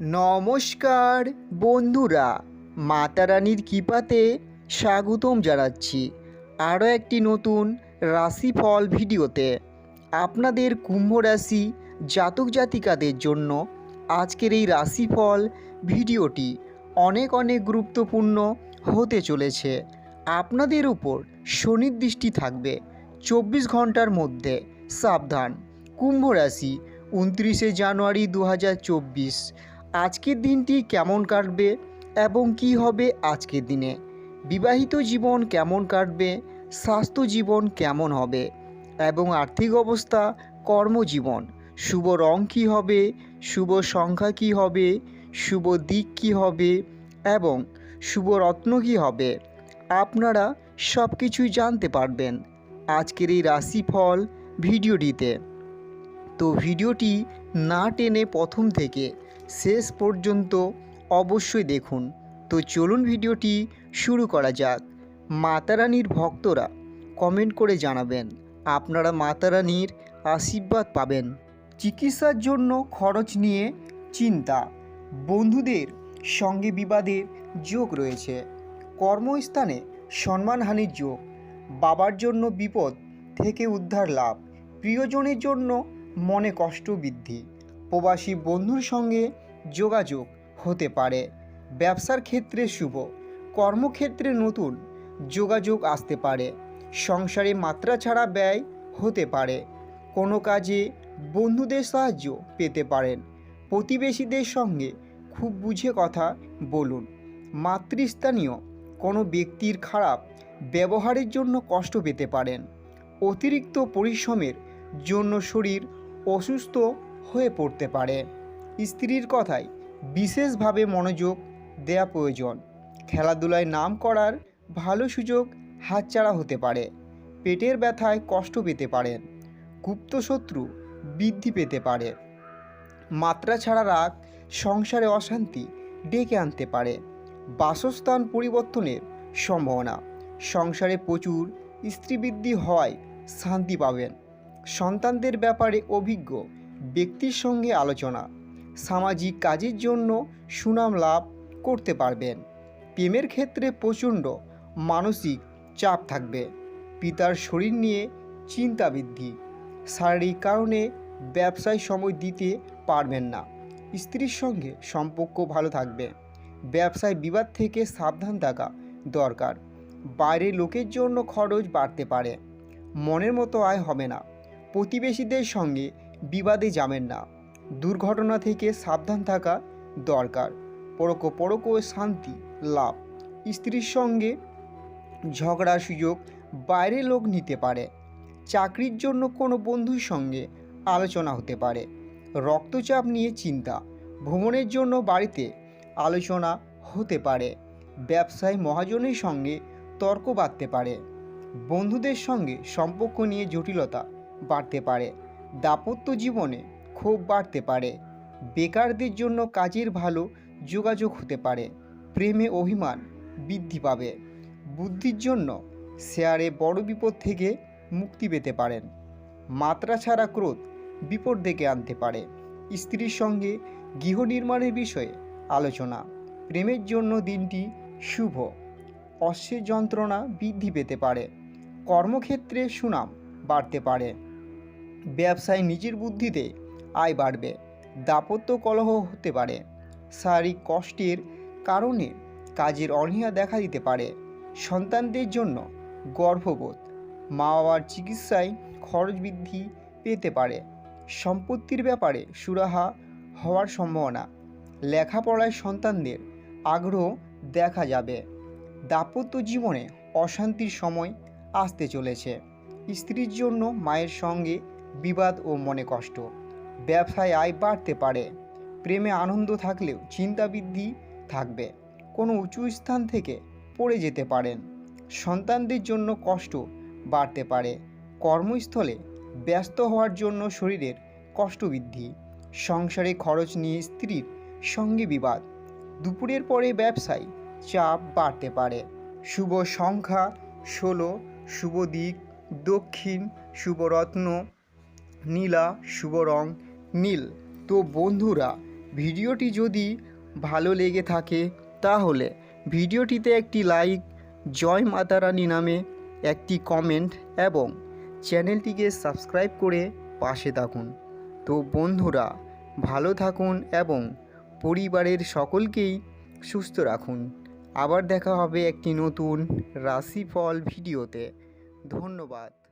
নমস্কার, বন্ধুরা। মাতা রানীর কৃপাতে স্বাগতম জানাচ্ছি আরও একটি নতুন রাশিফল ভিডিওতে। আপনাদের কুম্ভ রাশি জাতক জাতিকাদের জন্য আজকের এই রাশিফল ভিডিওটি অনেক অনেক গুরুত্বপূর্ণ হতে চলেছে। আপনাদের উপর সুনির্দিষ্টি থাকবে। চব্বিশ ঘণ্টার মধ্যে সাবধান। কুম্ভ রাশি উনত্রিশে জানুয়ারি দু হাজার চব্বিশ। আজকের দিনটি কেমন কাটবে এবং কি হবে আজকের দিনে? বিবাহিত জীবন কেমন কাটবে? স্বাস্থ্য জীবন কেমন হবে? এবং আর্থিক অবস্থা, কর্মজীবন, শুভ রং কী হবে? শুভ সংখ্যা কী হবে? শুভ দিক কী হবে? এবং শুভ রত্ন কী হবে? আপনারা সব কিছুই জানতে পারবেন আজকের এই রাশিফল ভিডিওটিতে। তো ভিডিওটি না টেনে প্রথম থেকে শেষ পর্যন্ত অবশ্যই দেখুন। তো চলুন ভিডিওটি শুরু করা যাক। মাতারানির ভক্তরা কমেন্ট করে জানাবেন, আপনারা মাতারানির আশীর্বাদ পাবেন। চিকিৎসার জন্য খরচ নিয়ে চিন্তা, বন্ধুদের সঙ্গে বিবাদের যোগ রয়েছে। কর্মস্থানে সম্মানহানির যোগ, বাবার জন্য বিপদ থেকে উদ্ধার লাভ, প্রিয়জনের জন্য মনে কষ্ট বৃদ্ধি। প্রবাসী বন্ধুর সঙ্গে যোগাযোগ হতে পারে। ব্যবসার ক্ষেত্রে শুভ, কর্মক্ষেত্রে নতুন যোগাযোগ আসতে পারে। সংসারে মাত্রা ছাড়া ব্যয় হতে পারে। কোনো কাজে বন্ধুদের সাহায্য পেতে পারেন। প্রতিবেশীদের সঙ্গে খুব বুঝে কথা বলুন। মাতৃস্থানীয় কোনো ব্যক্তির খারাপ ব্যবহারের জন্য কষ্ট পেতে পারেন। অতিরিক্ত পরিশ্রমের জন্য শরীর অসুস্থ হয়ে পড়তে পারে। স্ত্রীর কথায় বিশেষভাবে মনোযোগ দেয়া প্রয়োজন। খেলাধুলায় নাম করার ভালো সুযোগ হাতছাড়া হতে পারে। পেটের ব্যথায় কষ্ট পেতে পারেন গুপ্তশত্রু বৃদ্ধি পেতে পারে। মাত্রা ছাড়া রাগ, সংসারে অশান্তি ডেকে আনতে পারে। বাসস্থান পরিবর্তনের সম্ভাবনা। সংসারে প্রচুর স্ত্রীবৃদ্ধি হওয়ায় শান্তি পাবেন। সন্তানদের ব্যাপারে অভিজ্ঞ ব্যক্তির সঙ্গে আলোচনা, সামাজিক কাজের জন্য সুনাম লাভ করতে পারবেন। প্রেমের ক্ষেত্রে প্রচণ্ড মানসিক চাপ থাকবে। পিতার শরীর নিয়ে চিন্তা বৃদ্ধি। শারীরিক কারণে ব্যবসায় সময় দিতে পারবেন না। স্ত্রীর সঙ্গে সম্পর্ক ভালো থাকবে। ব্যবসায় বিবাদ থেকে সাবধান থাকা দরকার। বাইরে লোকের জন্য খরচ বাড়তে পারে। মনের মতো আয় হবে না। প্রতিবেশীদের সঙ্গে বিবাদে যাবেন না। দুর্ঘটনা থেকে সাবধান থাকা দরকার। পরক পরক শান্তি লাভ। স্ত্রীর সঙ্গে ঝগড়ার সুযোগ বাইরে লোক নিতে পারে। চাকরির জন্য কোনো বন্ধুর সঙ্গে আলোচনা হতে পারে। রক্তচাপ নিয়ে চিন্তা। ভ্রমণের জন্য বাড়িতে আলোচনা হতে পারে। ব্যবসায় মহাজনের সঙ্গে তর্ক বাড়তে পারে। বন্ধুদের সঙ্গে সম্পর্ক নিয়ে জটিলতা বাড়তে পারে। দাম্পত্য জীবনে ক্ষোভ বাড়তে পারে। বেকারদের জন্য কাজের ভালো যোগাযোগ হতে পারে। প্রেমে অভিমান বৃদ্ধি পাবে। বুদ্ধির জন্য শেয়ারে বড় বিপদ থেকে মুক্তি পেতে পারেন। মাত্রা ছাড়া ক্রোধ বিপদ ডেকে আনতে পারে। স্ত্রীর সঙ্গে গৃহ নির্মাণের বিষয়ে আলোচনা। প্রেমের জন্য দিনটি শুভ। অশ্বের যন্ত্রণা বৃদ্ধি পেতে পারে। কর্মক্ষেত্রে সুনাম বাড়তে পারে। ব্যবসায় নিজের বুদ্ধিতে আয় বাড়বে। দাপত্য কলহ হতে পারে। শারীরিক কষ্টের কারণে কাজের অনীহা দেখা দিতে পারে। সন্তানদের জন্য গর্ভবোধ। মা বাবার চিকিৎসায় খরচ বৃদ্ধি পেতে পারে। সম্পত্তির ব্যাপারে সুরাহা হওয়ার সম্ভাবনা। লেখাপড়ায় সন্তানদের আগ্রহ দেখা যাবে। দাপত্য জীবনে অশান্তির সময় আসতে চলেছে। স্ত্রীর জন্য মায়ের সঙ্গে বিবাদ ও মনে কষ্ট। ব্যবসায় আয় বাড়তে পারে। প্রেমে আনন্দ থাকলেও চিন্তা বৃদ্ধি থাকবে। কোনো উঁচু স্থান থেকে পড়ে যেতে পারেন। সন্তানদের জন্য কষ্ট বাড়তে পারে। কর্মস্থলে ব্যস্ত হওয়ার জন্য শরীরের কষ্ট বৃদ্ধি। সংসারে খরচ নিয়ে স্ত্রীর সঙ্গে বিবাদ। দুপুরের পরে ব্যবসায় চাপ বাড়তে পারে। শুভ সংখ্যা ষোলো, শুভ দিক, দক্ষিণ শুভরত্ন নীলা, শুভ রং, নীল। তো বন্ধুরা, ভিডিওটি যদি ভালো লেগে থাকে, তাহলে ভিডিওটিতে একটি লাইক, জয় মাতা রানী নামে একটি কমেন্ট এবং চ্যানেলটিকে সাবস্ক্রাইব করে পাশে থাকুন। তো বন্ধুরা, ভালো থাকুন এবং পরিবারের সকলকেই সুস্থ রাখুন। আবার দেখা হবে একটি নতুন রাশিফল ভিডিওতে। ধন্যবাদ।